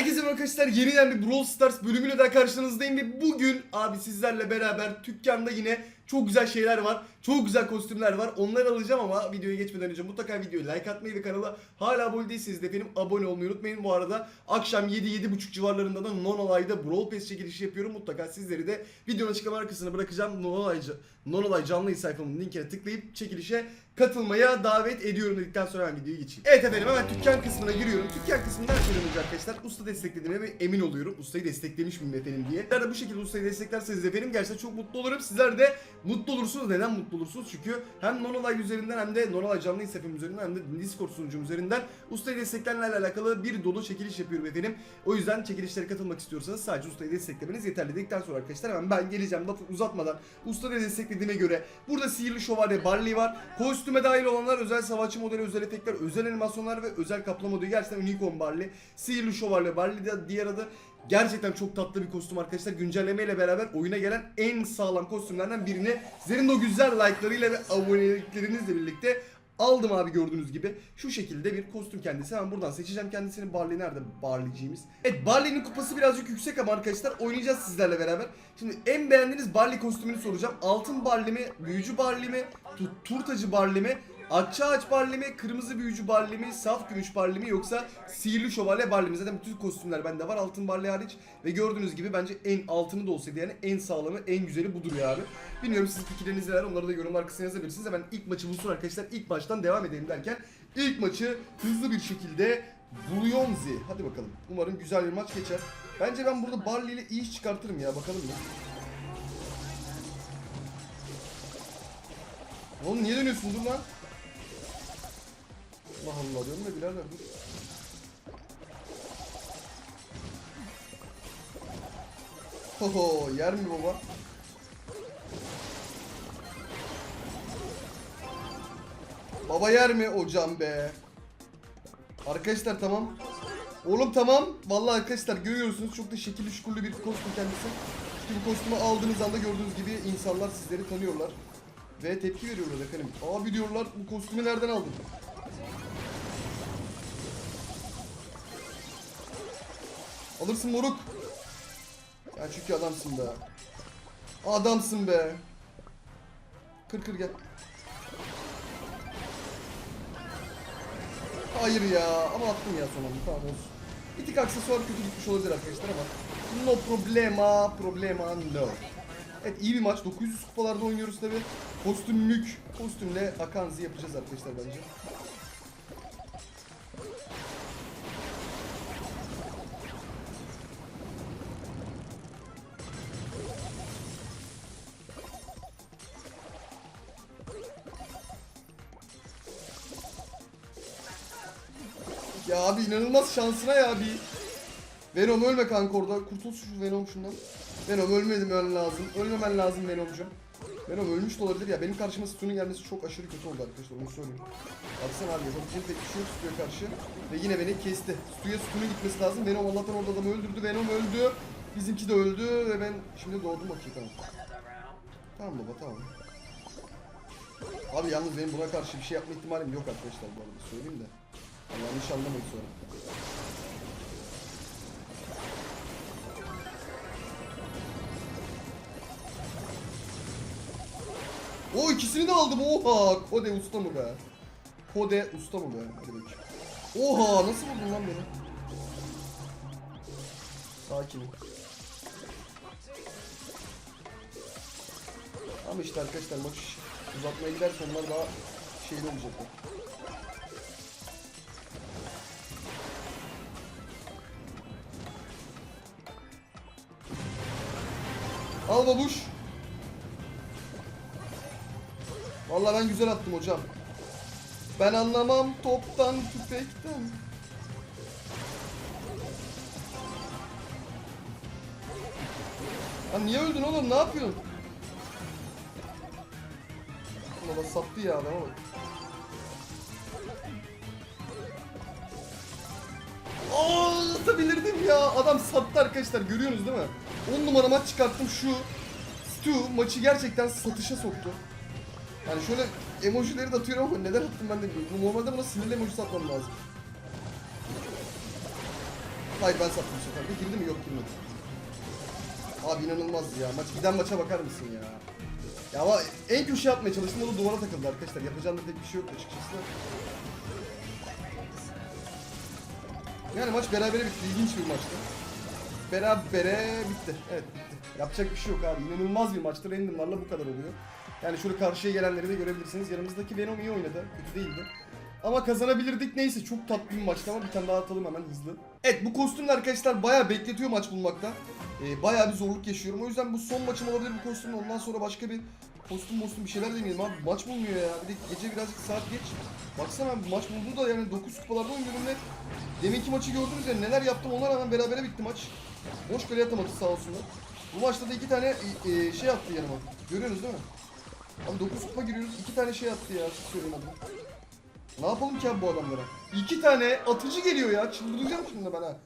Herkese merhaba arkadaşlar yeniden bir Brawl Stars bölümüyle daha karşınızdayım ve bugün abi sizlerle beraber dükkanda yine çok güzel şeyler var. Çok güzel kostümler var. Onları alacağım ama videoya geçmeden önce mutlaka videoya like atmayı ve kanala hala abone değilseniz de efendim abone olmayı unutmayın. Bu arada akşam 7-7.30 civarlarında da Nonolay'da Brawl Pass çekilişi yapıyorum. Mutlaka sizleri de videonun açıklama kısmına bırakacağım. Nonolay, Nonolay canlı sayfamın linkine tıklayıp çekilişe katılmaya davet ediyorum dedikten sonra ben videoyu geçeyim. Evet efendim hemen dükkan kısmına giriyorum. Dükkan kısmından olacak arkadaşlar. Usta desteklediğime emin oluyorum. Ustayı desteklemiş miyim efendim diye. Sizler de bu şekilde ustayı desteklerseniz efendim gerçekten çok mutlu olurum. Sizler de mutlu olursunuz. Neden mutlu olursunuz? Çünkü hem Nonolay üzerinden hem de Nonolay canlı sayfam üzerinden hem de Discord sunucum üzerinden ustayı desteklerle alakalı bir dolu çekiliş yapıyorum efendim. O yüzden çekilişlere katılmak istiyorsanız sadece ustayı desteklemeniz yeterli dedikten sonra arkadaşlar hemen ben geleceğim lafı uzatmadan ustayı desteklediğime göre burada sihirli şövalye Barley var. Kostüme dahil olanlar özel savaşçı modeli, özel efektler, özel animasyonlar ve özel kaplama modeli gerçekten Unicorn Barley. Sihirli şövalye Barley de diğer adı Gerçekten çok tatlı bir kostüm arkadaşlar. Güncellemeyle beraber oyuna gelen en sağlam kostümlerden birini sizlerin de o güzel like'larıyla ve aboneliklerinizle birlikte aldım abi gördüğünüz gibi. Şu şekilde bir kostüm kendisi. Hemen buradan seçeceğim kendisini. Barley nerede? Barley'ciğimiz. Evet Barley'nin kupası birazcık yüksek ama arkadaşlar oynayacağız sizlerle beraber. Şimdi en beğendiğiniz Barley kostümünü soracağım. Altın Barley mi? Büyücü Barley mi? tu- Turtacı Barley mi? Akça ağaç barley mi, kırmızı büyücü barley mi, saf gümüş barley mi yoksa sihirli şövalye barley mi? Zaten bütün kostümler bende var altın barley hariç. Ve gördüğünüz gibi bence en altını da olsaydı yani en sağlamı, en güzeli budur ya abi. Bilmiyorum sizin fikirleriniz neler onları da yorumlar kısmına yazabilirsiniz. Hemen ilk maçı bulsun arkadaşlar. İlk baştan devam edelim derken ilk maçı hızlı bir şekilde Bulyonzi. Hadi bakalım. Umarım güzel bir maç geçer. Bence ben burada Barley ile iyi iş çıkartırım ya bakalım mı? Oğlum niye dönüyorsun dur lan? Allah Allah dönme birader dur. Hoho yer mi baba? Baba yer mi hocam be? Arkadaşlar tamam. Oğlum tamam. Vallahi arkadaşlar görüyorsunuz çok da şekilli şukurlu bir kostüm kendisi. İşte bu kostümü aldığınız anda gördüğünüz gibi insanlar sizleri tanıyorlar. Ve tepki veriyorlar efendim. Abi diyorlar bu kostümü nereden aldın? Alırsın moruk. Ya çünkü adamsın be. Adamsın be. Kır kır gel. Hayır ya ama attım ya son anda tamam olsun. Bir tık aksesuar kötü gitmiş olabilir arkadaşlar ama no problema problema no. Evet iyi bir maç 900 kupalarda oynuyoruz tabi. Kostümlük kostümle Akanzi yapacağız arkadaşlar bence. Abi inanılmaz şansına ya bir. Venom ölme kanka orada. Kurtul şu Venom şundan. Venom ölmedim ölmen lazım. Ölmemen lazım Venom'cum. Venom ölmüş de olabilir ya. Benim karşıma Stu'nun gelmesi çok aşırı kötü oldu arkadaşlar onu söyleyeyim. Baksana abi yapabileceğim pek bir şey yok karşı. Ve yine beni kesti. Stu'ya Stu'nun gitmesi lazım. Venom Allah'tan orada adamı öldürdü. Venom öldü. Bizimki de öldü ve ben şimdi doğdum okey tamam. Tamam baba tamam. Abi yalnız benim buna karşı bir şey yapma ihtimalim yok arkadaşlar bu arada söyleyeyim de. Yanlış anlamayın sonra. O ikisini de aldım. Oha! Kode usta mı be? Kode usta mı be? Hadi bakayım. Oha! Nasıl buldun lan beni? Sakin. Ama işte arkadaşlar maç uzatmaya giderse onlar daha şeyli olacaklar. Al babuş. Vallahi ben güzel attım hocam. Ben anlamam toptan tüfekten. Lan niye öldün oğlum ne yapıyorsun? Baba sattı ya adama bak. Ya. Adam sattı arkadaşlar görüyorsunuz değil mi? 10 numara maç çıkarttım şu. Stu maçı gerçekten satışa soktu. Yani şöyle emojileri de atıyorum ama neden attım ben de bilmiyorum. Normalde buna sinirli emoji atmam lazım. Hayır ben sattım bu sefer de. Girdi mi? Yok girmedi. Abi inanılmaz ya. Maç giden maça bakar mısın ya? Ya ama en köşe yapmaya çalıştım o da duvara takıldı arkadaşlar. Yapacağım da bir şey yok açıkçası. Yani maç berabere bitti. İlginç bir maçtı. Berabere bitti. Evet bitti. Yapacak bir şey yok abi. İnanılmaz bir maçtı. Random'larla bu kadar oluyor. Yani şöyle karşıya gelenleri de görebilirsiniz. Yanımızdaki Venom iyi oynadı. Kötü değildi. Ama kazanabilirdik. Neyse çok tatlı bir maçtı ama bir tane daha atalım hemen hızlı. Evet bu kostümle arkadaşlar bayağı bekletiyor maç bulmakta. Ee, bayağı bir zorluk yaşıyorum. O yüzden bu son maçım olabilir bu kostümle. Ondan sonra başka bir kostüm kostüm bir şeyler deneyelim abi. Maç bulmuyor ya. Bir de gece birazcık saat geç. Baksana abi maç buldu da yani 9 kupalarda oynuyorum ve deminki maçı gördünüz ya neler yaptım ona rağmen berabere bitti maç. Boş kale atamadı sağ olsunlar. Bu maçta da iki tane e, e, şey attı yanıma. Görüyorsunuz değil mi? Abi 9 kupa giriyoruz. iki tane şey attı ya. Siz söyleyin adını. Ne yapalım ki abi bu adamlara? İki tane atıcı geliyor ya. Çıldıracağım şimdi ben ha.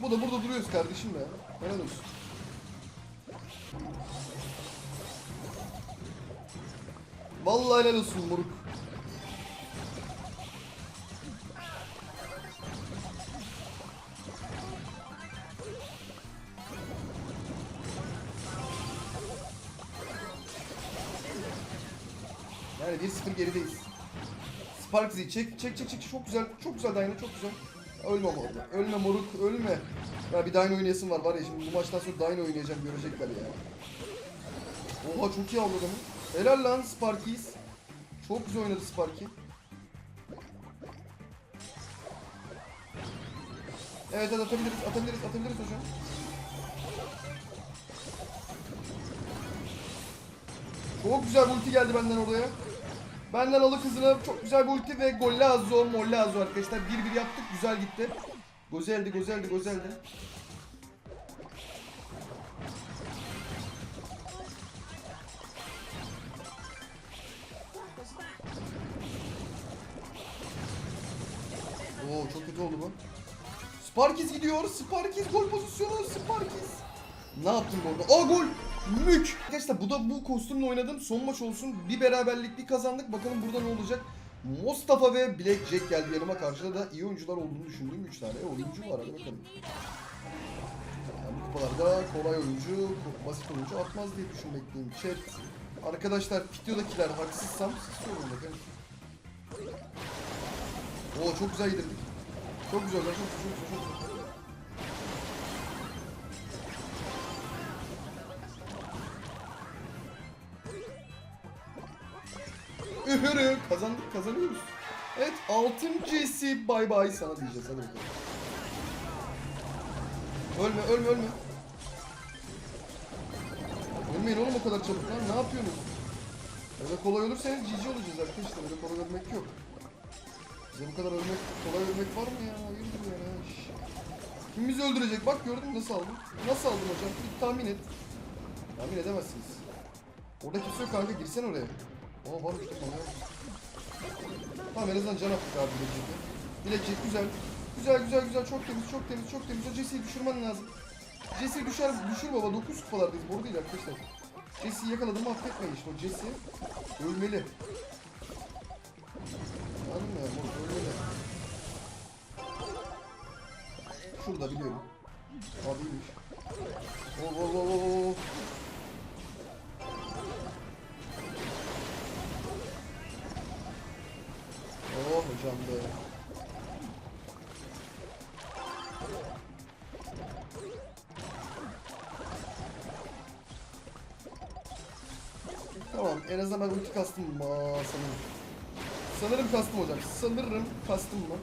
Bu da burada duruyoruz kardeşim ya. Helal olsun. Vallahi helal olsun moruk. Yani 1-0 gerideyiz. Sparksy çek çek çek çek çok güzel çok güzel Dyna çok güzel. Ölme moruk. Ölme moruk ölme. Ya bir Dyna oynayasım var var ya şimdi bu maçtan sonra Dyna oynayacağım görecekler ya. Oha çok iyi avladı mı? Helal lan Sparkies. Çok güzel oynadı Sparky. Evet hadi atabiliriz atabiliriz atabiliriz hocam. Çok güzel ulti geldi benden oraya. Benden alı kızına çok güzel bir ulti ve gollazo mollazo arkadaşlar. 1-1 yaptık güzel gitti. Güzeldi güzeldi güzeldi. Oo çok kötü oldu bu. Sparkis gidiyor. Sparkis gol pozisyonu. Sparkis. Ne yaptın bu arada? Aa gol! Mük! Arkadaşlar bu da bu kostümle oynadığım son maç olsun. Bir beraberlik bir kazandık. Bakalım burada ne olacak? Mustafa ve Black Jack geldi yanıma. Karşıda da iyi oyuncular olduğunu düşündüğüm 3 tane oyuncu var. Hadi bakalım. Yani bu kupalarda kolay oyuncu, basit oyuncu atmaz diye düşünmekteyim. Chat. Arkadaşlar videodakiler haksızsam siz sorun bakın. Oo çok güzel yedirdik. Çok güzel, çok güzel, çok güzel, çok güzel. Ühürü kazandık kazanıyoruz. Evet altıncısı bay bay sana diyeceğiz hadi bakalım. Ölme ölme ölme. Ölmeyin oğlum o kadar çabuk lan ne yapıyorsunuz? Öyle kolay ölürseniz cici olacağız arkadaşlar öyle kolay ölmek yok. Bize bu kadar ölmek, kolay ölmek var mı ya? Hayırdır ya? Şş. Kim bizi öldürecek? Bak gördün mü nasıl aldım? Nasıl aldım hocam? Bir tahmin et. Tahmin edemezsiniz. Orada kimse yok kanka girsen oraya. Aa var işte bana. Tamam en azından can attık abi bilekçekte. Bilekçek güzel. Güzel güzel güzel çok temiz çok temiz çok temiz. O Jesse'yi düşürmen lazım. Jesse'yi düşer düşür baba 9 kupalardayız. Boru değil arkadaşlar. Jesse'yi yakaladım affetmeyin işte o Jesse ölmeli. Anladın mı ya? Moruk ölmeli. Şurada biliyorum. Abi iyiymiş. Oh oh oh oh hocam be. Tamam en azından ben ulti kastım mı sanırım. Sanırım kastım hocam. Sanırım kastım mı?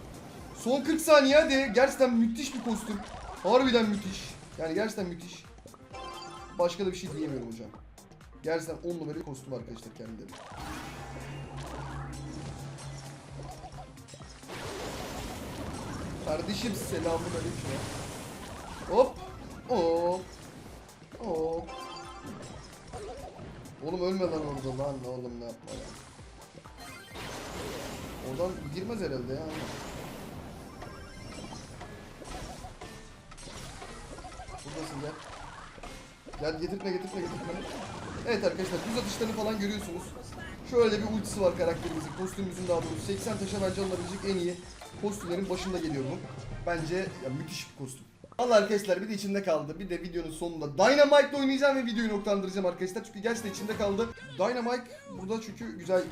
Son 40 saniye hadi. Gerçekten müthiş bir kostüm. Harbiden müthiş. Yani gerçekten müthiş. Başka da bir şey diyemiyorum hocam. Gerçekten 10 numara bir kostüm arkadaşlar kendileri. Kardeşim selamun aleyküm. Hop. Hop. Hop. Oğlum ölme lan orada lan oğlum ne yapma ya. Oradan girmez herhalde ya. Buradasın gel. Gel getirtme getirtme getirtme. Evet arkadaşlar düz atışlarını falan görüyorsunuz. Şöyle bir ultisi var karakterimizin, kostümümüzün daha doğrusu. 80 taşa bence alınabilecek en iyi kostümlerin başında geliyor bu. Bence ya, müthiş bir kostüm. Valla arkadaşlar bir de içimde kaldı. Bir de videonun sonunda Dynamite'la oynayacağım ve videoyu noktalandıracağım arkadaşlar. Çünkü gerçekten içimde kaldı. Dynamite burada çünkü güzel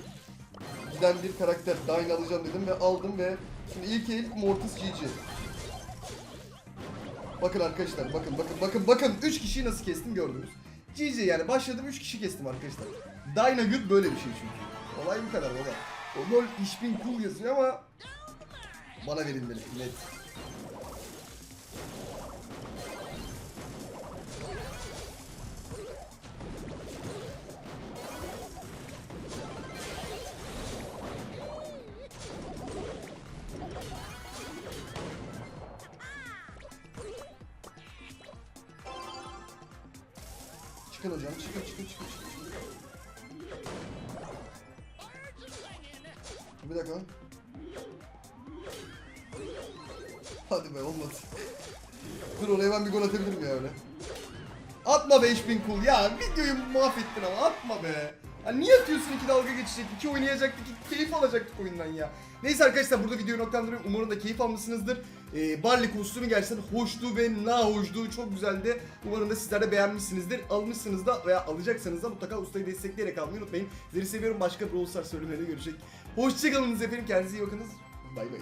giden bir karakter. Dyna alacağım dedim ve aldım ve şimdi ilk el Mortis GG. Bakın arkadaşlar bakın bakın bakın bakın 3 kişiyi nasıl kestim gördünüz. GG yani başladım 3 kişi kestim arkadaşlar. Dyna Good böyle bir şey çünkü. Olay bu kadar baba. O lol işbin cool yazıyor ama bana verilmeli net. Çıkın hocam çıkın çıkın çıkın çıkın. Bir dakika. Hadi be olmadı. Dur oraya ben bir gol atabilirim ya öyle. Atma be 5000 kul ya videoyu mahvettin ama atma be. Ya niye atıyorsun iki dalga geçecek, iki oynayacaktık, iki keyif alacaktık oyundan ya. Neyse arkadaşlar burada videoyu noktalandırıyorum. Umarım da keyif almışsınızdır. Ee, Barley kostümü gerçekten hoştu ve na hoştu. Çok güzeldi. Umarım da sizler de beğenmişsinizdir. Almışsınız da veya alacaksanız da mutlaka ustayı destekleyerek almayı unutmayın. Sizleri seviyorum. Başka Brawl Stars bölümlerinde görüşecek. Hoşçakalınız efendim. Kendinize iyi bakınız. Bay bay.